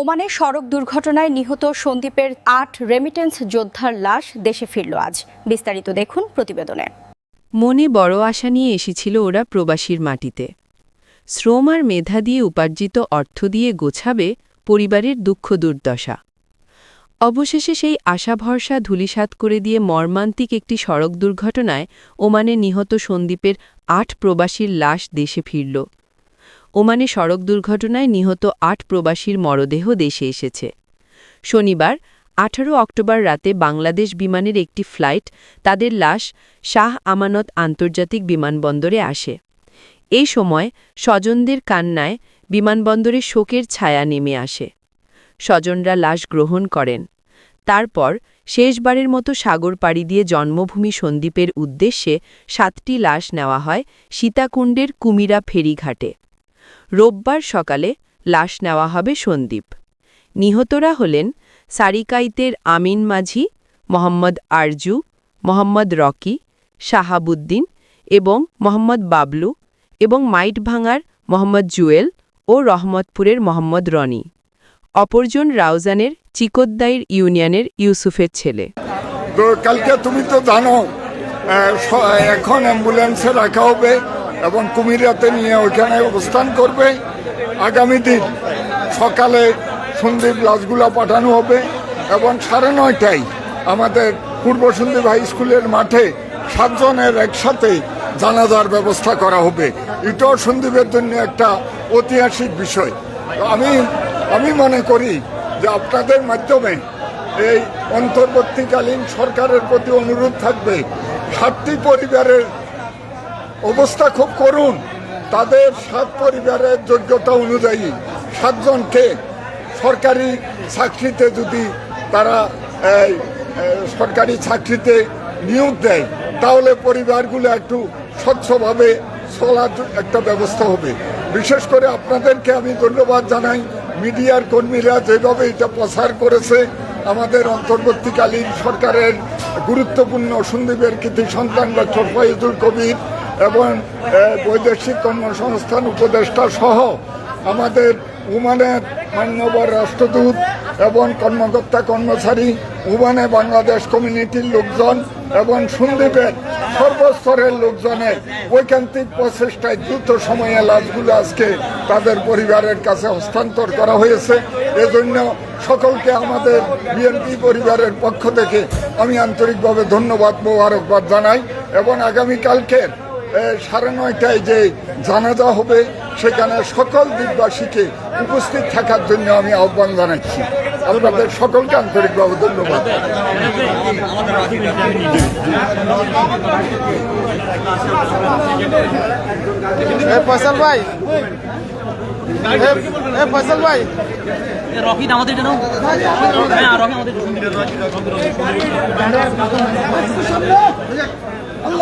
ওমানে সড়ক দুর্ঘটনায় নিহত সন্দীপের আট রেমিটেন্স যোদ্ধার লাশ দেশে ফিরল আজ। বিস্তারিত দেখুন প্রতিবেদনে। মনে বড় আশা নিয়ে এসেছিল ওরা প্রবাসীর মাটিতে। শ্রম আর মেধা দিয়ে উপার্জিত অর্থ দিয়ে গোছাবে পরিবারের দুঃখ দুর্দশা। অবশেষে সেই আশা ভরসা ধূলিসাৎ করে দিয়ে মর্মান্তিক একটি সড়ক দুর্ঘটনায় ওমানে নিহত সন্দীপের আট প্রবাসীর লাশ দেশে ফিরল। ওমানে সড়ক দুর্ঘটনায় নিহত আট প্রবাসীর মরদেহ দেশে এসেছে। শনিবার, আঠারো অক্টোবর রাতে বাংলাদেশ বিমানের একটি ফ্লাইট তাদের লাশ শাহ আমানত আন্তর্জাতিক বিমানবন্দরে আসে। এই সময় স্বজনদের কান্নায় বিমানবন্দরে শোকের ছায়া নেমে আসে। স্বজনরা লাশ গ্রহণ করেন। তারপর শেষবারের মতো সাগর পাড়ি দিয়ে জন্মভূমি সন্দ্বীপের উদ্দেশ্যে সাতটি লাশ নেওয়া হয় সীতাকুণ্ডের কুমিরা ফেরিঘাটে। রোববার সকালে লাশ নেওয়া হবে সন্দীপ। নিহতরা হলেন সারিকাইতের আমিন মাঝি, মোহাম্মদ আরজু, মোহাম্মদ রকি, শাহাবুদ্দিন এবং মোহাম্মদ বাবলু এবং মাইট ভাঙার মোহাম্মদ জুয়েল ও রহমতপুরের মোহাম্মদ রনি। অপরজন রাউজানের চিকোদ্দাইর ইউনিয়নের ইউসুফের ছেলে। কালকে তুমি তো জানো এখন অ্যাম্বুলেন্সে রাখা হবে। এবং কুমিরাতে নিয়ে ওইখানে অবস্থান করবে। আগামী দিন সকালে সন্দীপ লাশগুলো পাঠানো হবে এবং সাড়ে নয়টায় আমাদের পূর্ব সন্দীপ হাই স্কুলের মাঠে সাতজনের একসাথে জানাজার ব্যবস্থা করা হবে। এটাও সন্দীপের জন্য একটা ঐতিহাসিক বিষয়। আমি আমি মনে করি যে আপনাদের মাধ্যমে এই অন্তর্বর্তীকালীন সরকারের প্রতি অনুরোধ থাকবে। সাতটি পরিবারের অবস্থা খুব করুন তাদের সাত পরিবারের যোগ্যতা অনুযায়ী সাতজনকে সরকারি চাকরিতে যদি তারা সরকারি চাকরিতে নিয়োগ দেয়, তাহলে পরিবারগুলো একটু স্বচ্ছভাবে চলার একটা ব্যবস্থা হবে। বিশেষ করে আপনাদেরকে আমি ধন্যবাদ জানাই। মিডিয়ার কর্মীরা যেভাবে এটা প্রচার করেছে, আমাদের অন্তর্বর্তীকালীন সরকারের গুরুত্বপূর্ণ সন্দীপের কৃতি সন্তান ডক্টর ফয়েজুল কবির এবং বৈদেশিক কর্মসংস্থান উপদেষ্টা সহ আমাদের উমানের মান্যবর রাষ্ট্রদূত এবং কর্মকর্তা কর্মচারী, উমানে বাংলাদেশ কমিউনিটির লোকজন এবং সন্দীপের সর্বস্তরের লোকজনের ঐকান্তিক প্রচেষ্টায় দ্রুত সময়ে লাশগুলো আজকে তাদের পরিবারের কাছে হস্তান্তর করা হয়েছে। এজন্য সকলকে আমাদের বিএনপি পরিবারের পক্ষ থেকে আমি আন্তরিকভাবে ধন্যবাদ মোবারকবাদ জানাই এবং আগামীকালকের সাড়ে নয়টায় যে জানাজা হবে সেখানে সকল দ্বীপবাসীকে উপস্থিত থাকার জন্য আমি আহ্বান জানাচ্ছি। আপনাদের সকলকে আন্তরিকভাবে ধন্যবাদ। এ ফয়সাল ভাই। এ- এ ভাই। রকি আমাদের হ্যাঁ রকি আমাদের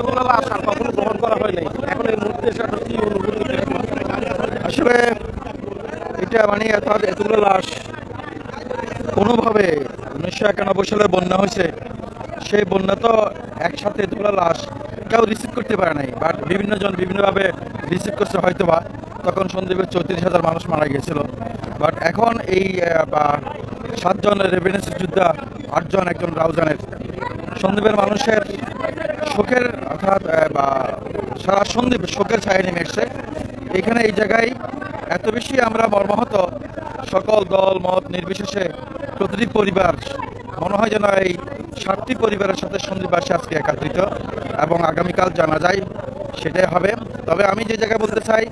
এতগুলো লাশ কখনো গ্রহণ করা হয় নাই। এখন এই মুহূর্তে কি অনুভূতি আসলে এটা মানে অর্থাৎ এতগুলো লাশ কোনোভাবে উনিশশো একানব্বই সালে বন্যা হয়েছে সেই বন্যা তো একসাথে এতগুলো লাশ কেউ রিসিভ করতে পারে নাই। বাট বিভিন্ন জন বিভিন্নভাবে রিসিভ করছে হয়তো বা তখন সন্দীপের চৌত্রিশ হাজার মানুষ মারা গিয়েছিল। বাট এখন এই আহ, বা সাতজন রেভিনেন্স যোদ্ধা আটজন একজন রাউজানের। সন্দীপের মানুষের শোকের অর্থাৎ বা সারা সন্দীপ শোকের ছায়া নেমে এসছে। এখানে এই জায়গায় এত বেশি আমরা মর্মাহত সকল দল, মত নির্বিশেষে প্রতিটি পরিবার, মনে হয় যেন এই সাতটি পরিবারের সাথে সন্দীপবাসী আজকে একাত্রিত এবং আগামীকাল জানা যায় সেটাই হবে। তবে আমি যে জায়গায় বলতে চাই,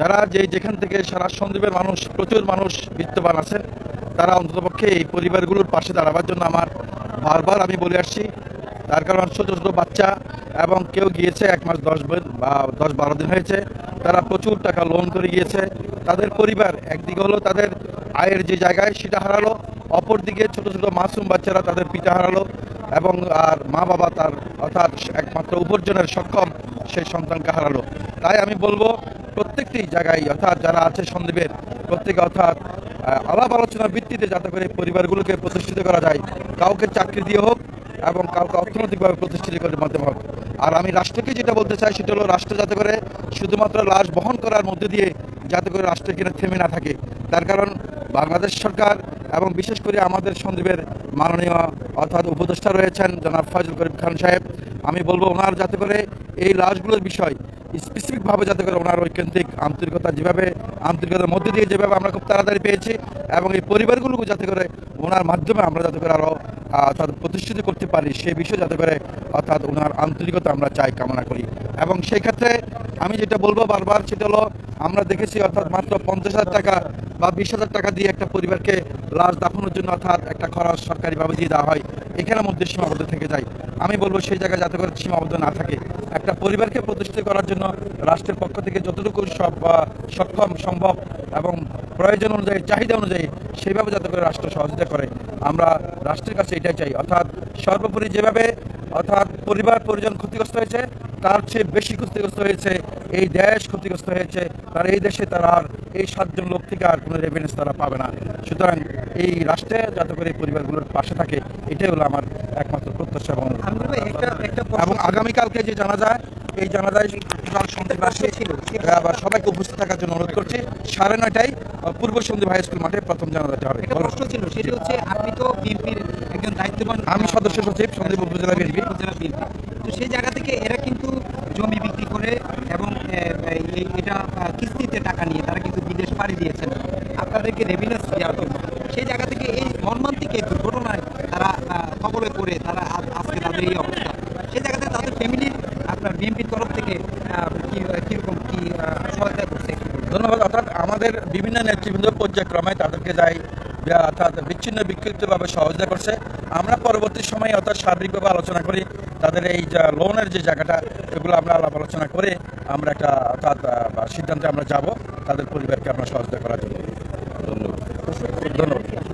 যারা যে যেখান থেকে সারা সন্দীপের মানুষ, প্রচুর মানুষ বিত্তবান আছেন তারা অন্ততপক্ষে এই পরিবারগুলোর পাশে দাঁড়াবার জন্য আমার বারবার আমি বলে আসছি। তার কারণ ছোটো ছোটো বাচ্চা এবং কেউ গিয়েছে এক মাস দশ বা দশ বারো দিন হয়েছে। তারা প্রচুর টাকা লোন করে গিয়েছে। তাদের পরিবার, একদিকে হলো তাদের আয়ের যে জায়গায় সেটা হারালো, অপরদিকে ছোট ছোট মাসুম বাচ্চারা তাদের পিতা হারালো এবং আর মা বাবা তার অর্থাৎ একমাত্র উপার্জনের সক্ষম সেই সন্তানকে হারালো। তাই আমি বলব, প্রত্যেকটি জায়গায় অর্থাৎ যারা আছে সন্দীপের, প্রত্যেকে অর্থাৎ আলাপ আলোচনার ভিত্তিতে যাতে করে পরিবারগুলোকে প্রতিষ্ঠিত করা যায়, কাউকে চাকরি দিয়ে হোক এবং কাউকে অর্থনৈতিকভাবে প্রতিষ্ঠিত করে মাধ্যমে হোক। আর আমি রাষ্ট্রকে যেটা বলতে চাই সেটা হলো, রাষ্ট্র যাতে করে শুধুমাত্র লাশ বহন করার মধ্যে দিয়ে যাতে করে রাষ্ট্রের কিনা থেমে না থাকে। তার কারণ বাংলাদেশ সরকার এবং বিশেষ করে আমাদের সন্দীপের মাননীয় অর্থাৎ উপদেষ্টা রয়েছেন জনাব ফজল করিম খান সাহেব। আমি বলব ওনার যাতে করে এই লাশগুলোর বিষয় স্পেসিফিকভাবে যাতে করে ওনার ঐকান্তিক আন্তরিকতা যেভাবে, আন্তরিকতার মধ্যে দিয়ে যেভাবে আমরা খুব তাড়াতাড়ি পেয়েছি এবং এই পরিবারগুলোকে যাতে করে ওনার মাধ্যমে আমরা যাতে করে আরও অর্থাৎ প্রতিষ্ঠিত করতে পারি সেই বিষয়ে যাতে করে অর্থাৎ ওনার আন্তরিকতা আমরা চাই কামনা করি। এবং সেই ক্ষেত্রে আমি যেটা বলব বারবার, সেটা হলো আমরা দেখেছি অর্থাৎ মাত্র পঞ্চাশ হাজার টাকা বা বিশ হাজার টাকা দিয়ে একটা পরিবারকে লাশ দাফনের জন্য অর্থাৎ একটা খরচ সরকারিভাবে দিয়ে দেওয়া হয়, এখানের মধ্যে সীমাবদ্ধ থেকে যায়। আমি বলব সেই জায়গায় যাতে করে সীমাবদ্ধ না থাকে। একটা পরিবারকে প্রতিষ্ঠিত করার জন্য রাষ্ট্রের পক্ষ থেকে যতটুকু সব সক্ষম, সম্ভব এবং প্রয়োজন অনুযায়ী, চাহিদা অনুযায়ী সেইভাবে যাতে করে রাষ্ট্র সহযোগিতা করে। আমরা রাষ্ট্রের কাছে এটাই চাই। অর্থাৎ সর্বোপরি যেভাবে অর্থাৎ পরিবার পরিজন ক্ষতিগ্রস্ত হয়েছে তার চেয়ে বেশি ক্ষতিগ্রস্ত হয়েছে এই দেশ ক্ষতিগ্রস্ত হয়েছে তার এই দেশে তারা আর এই সাতজন লোক থেকে আর কোনো রেভিনেন্স তারা পাবে না। সুতরাং এই রাষ্ট্রে যাতে করে এই পরিবারগুলোর পাশে থাকে এটাই হলো আমার একমাত্র প্রত্যাশা এবং এবং আগামীকালকে যে জানা যায় এই জানাজায় টোটাল সন্ধ্যেবাসী আবার সবাইকে উপস্থিত থাকার জন্য অনুরোধ করছি সাড়ে নয়টায় পূর্ব সন্ধ্যে হাই স্কুল মাঠে প্রথম জানাজাতে হবে। প্রশ্ন ছিল সেটি হচ্ছে আপনি তো বিএনপির একজন দায়িত্ববান আমি সদস্য সচিব সন্দীপ উপজেলা বিএনপি। উপজেলা বিএনপি। তো সেই জায়গা থেকে এরা কিন্তু জমি বিক্রি করে এবং এটা কিস্তিতে টাকা নিয়ে তারা কিন্তু বিদেশ পাড়ি দিয়েছেন। আপনাদেরকে রেভিনিউস দেওয়ার জন্য। সেই জায়গা থেকে এই মর্মান্তিক এই দুর্ঘটনায় তারা কবলে পড়ে তারা আজ- আজকে তাদের এই অবস্থা সেই জায়গাতে তাদের ফ্যামিলির আপনার বিএনপির তরফ থেকে কীরকম কি সহায়তা করছে? ধন্যবাদ। অর্থাৎ আমাদের বিভিন্ন নেতৃবৃন্দ পর্যায়ক্রমে তাদেরকে যাই অর্থাৎ বিচ্ছিন্ন বিক্ষিপ্তভাবে সহযোগিতা করছে। আমরা পরবর্তী সময়ে অর্থাৎ সার্বিকভাবে আলোচনা করি, তাদের এই যা লোনের যে জায়গাটা, এগুলো আমরা আলাপ আলোচনা করে আমরা একটা অর্থাৎ সিদ্ধান্তে আমরা যাব, তাদের পরিবারকে আমরা সহযোগিতা করার জন্য। ধন্যবাদ। ধন্যবাদ।